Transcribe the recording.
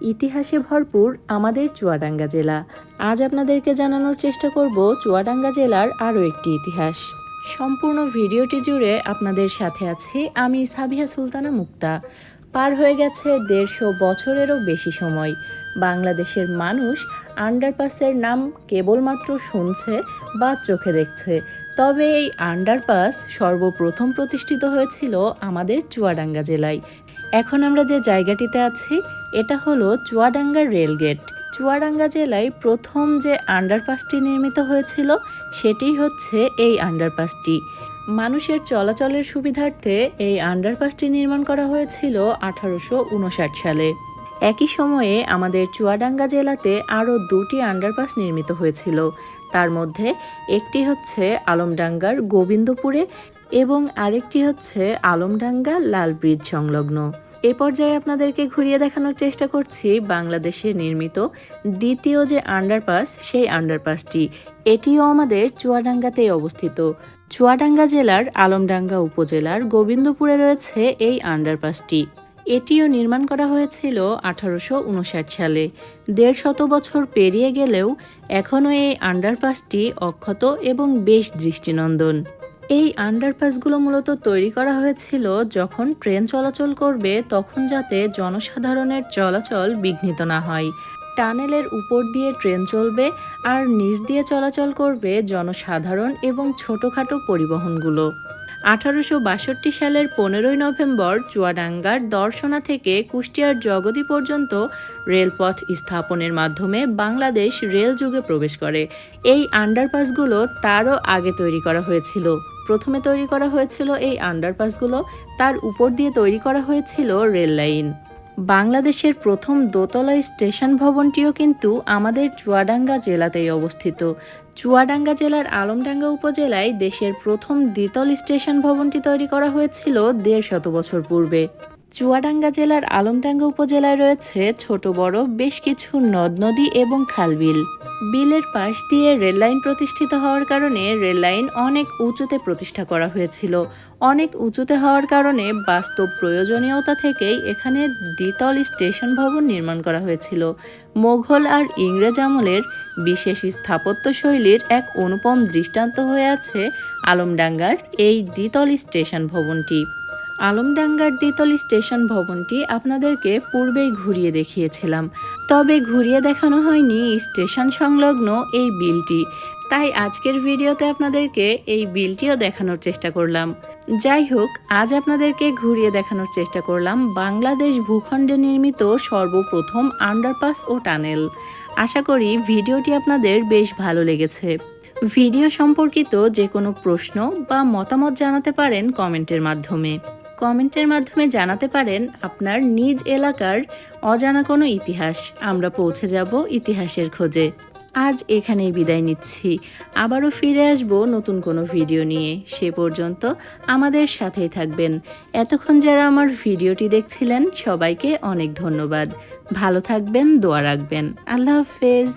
ইতিহাসে ভরপুর আমাদের চুয়াডাঙ্গা জেলা। আজ আপনাদেরকে জানানোর চেষ্টা করব চুয়াডাঙ্গা জেলার আরও একটি ইতিহাস। সম্পূর্ণ ভিডিওটি জুড়ে আপনাদের সাথে আছি আমি সাবিহা সুলতানা মুক্তা। পার হয়ে গেছে দেড়শো বছরেরও বেশি সময়। বাংলাদেশের মানুষ আন্ডারপাসের নাম কেবলমাত্র শুনছে বা চোখে দেখছে। তবে এই আন্ডারপাস সর্বপ্রথম প্রতিষ্ঠিত হয়েছিল আমাদের চুয়াডাঙ্গা জেলায়। এখন আমরা যে জায়গাটিতে আছি, এটা হলো চুয়াডাঙ্গা রেলগেট। চুয়াডাঙ্গা জেলায় প্রথম যে আন্ডারপাসটি নির্মিত হয়েছিল, সেটি হচ্ছে এই আন্ডারপাসটি। মানুষের চলাচলের সুবিধার্থে এই আন্ডারপাসটি নির্মাণ করা হয়েছিল আঠারোশো উনষাট সালে। একই সময়ে আমাদের চুয়াডাঙ্গা জেলাতে আরও দুটি আন্ডারপাস নির্মিত হয়েছিল। তার মধ্যে একটি হচ্ছে আলমডাঙ্গার গোবিন্দপুরে এবং আরেকটি হচ্ছে আলমডাঙ্গা লাল ব্রিজ সংলগ্ন। এ পর্যায়ে আপনাদেরকে ঘুরিয়ে দেখানোর চেষ্টা করছি বাংলাদেশে নির্মিত দ্বিতীয় যে আন্ডারপাস সেই আন্ডারপাসটি এটিও আমাদের চুয়াডাঙ্গাতেই অবস্থিত। চুয়াডাঙ্গা জেলার আলমডাঙ্গা উপজেলার গোবিন্দপুরে রয়েছে এই আন্ডারপাসটি এটিও নির্মাণ করা হয়েছিল আঠারোশো উনষাট সালে। দেড় শত বছর পেরিয়ে গেলেও এখনও এই আন্ডারপাসটি অক্ষত এবং বেশ দৃষ্টিনন্দন। এই আন্ডারপাসগুলো মূলত তৈরি করা হয়েছিল যখন ট্রেন চলাচল করবে তখন যাতে জনসাধারণের চলাচল বিঘ্নিত না হয়। টানেলের উপর দিয়ে ট্রেন চলবে আর নিচ দিয়ে চলাচল করবে জনসাধারণ এবং ছোটোখাটো পরিবহনগুলো। আঠারোশো বাষট্টি সালের পনেরোই নভেম্বর চুয়াডাঙ্গার দর্শনা থেকে কুষ্টিয়ার জগদী পর্যন্ত রেলপথ স্থাপনের মাধ্যমে বাংলাদেশ রেল যুগে প্রবেশ করে। এই আন্ডারপাসগুলো তারও আগে তৈরি করা হয়েছিল। প্রথমে তৈরি করা হয়েছিল এই আন্ডারপাসগুলো তার উপর দিয়ে তৈরি করা হয়েছিল রেল লাইন। বাংলাদেশের প্রথম দোতলা স্টেশন ভবনটিও কিন্তু আমাদের চুয়াডাঙ্গা জেলাতেই অবস্থিত। চুয়াডাঙ্গা জেলার আলমডাঙ্গা উপজেলায় দেশের প্রথম দ্বিতল স্টেশন ভবনটি তৈরি করা হয়েছিল দেড় শত বছর পূর্বে। চুয়াডাঙ্গা জেলার আলমডাঙ্গা উপজেলায় রয়েছে ছোট, বড় বেশ কিছু নদ, নদী এবং খালবিল। বিলের পাশ দিয়ে রেললাইন প্রতিষ্ঠিত হওয়ার কারণে রেললাইন অনেক উঁচুতে প্রতিষ্ঠা করা হয়েছিল। অনেক উঁচুতে হওয়ার কারণে বাস্তব প্রয়োজনীয়তা থেকেই এখানে দ্বিতল স্টেশন ভবন নির্মাণ করা হয়েছিল। মোঘল আর ইংরেজ আমলের বিশেষ স্থাপত্য শৈলীর এক অনুপম দৃষ্টান্ত হয়ে আছে আলমডাঙ্গার এই দ্বিতল স্টেশন ভবনটি। আলমডাঙ্গার দ্বিতল স্টেশন ভবনটি আপনাদেরকে পূর্বেই ঘুরিয়ে দেখিয়েছিলাম। তবে ঘুরিয়ে দেখানো হয়নি স্টেশন সংলগ্ন এই বিলটি। তাই আজকের ভিডিওতে আপনাদেরকে এই বিলটিও দেখানোর চেষ্টা করলাম। যাই হোক, আজ আপনাদেরকে ঘুরিয়ে দেখানোর চেষ্টা করলাম বাংলাদেশ ভূখণ্ডে নির্মিত সর্বপ্রথম আন্ডারপাস ও টানেল। আশা করি ভিডিওটি আপনাদের বেশ ভালো লেগেছে। ভিডিও সম্পর্কিত যে কোনো প্রশ্ন বা মতামত জানাতে পারেন কমেন্টের মাধ্যমে। কমেন্টের মাধ্যমে জানাতে পারেন আপনার নিজ এলাকার অজানা কোনো ইতিহাস। আমরা পৌঁছে যাব ইতিহাসের খোঁজে। আজ এখানেই বিদায় নিচ্ছি। আবারও ফিরে আসব নতুন কোনো ভিডিও নিয়ে। সে পর্যন্ত আমাদের সাথেই থাকবেন। এতক্ষণ যারা আমার ভিডিওটি দেখছিলেন, সবাইকে অনেক ধন্যবাদ। ভালো থাকবেন, দোয়া রাখবেন। আল্লাহ হাফেজ।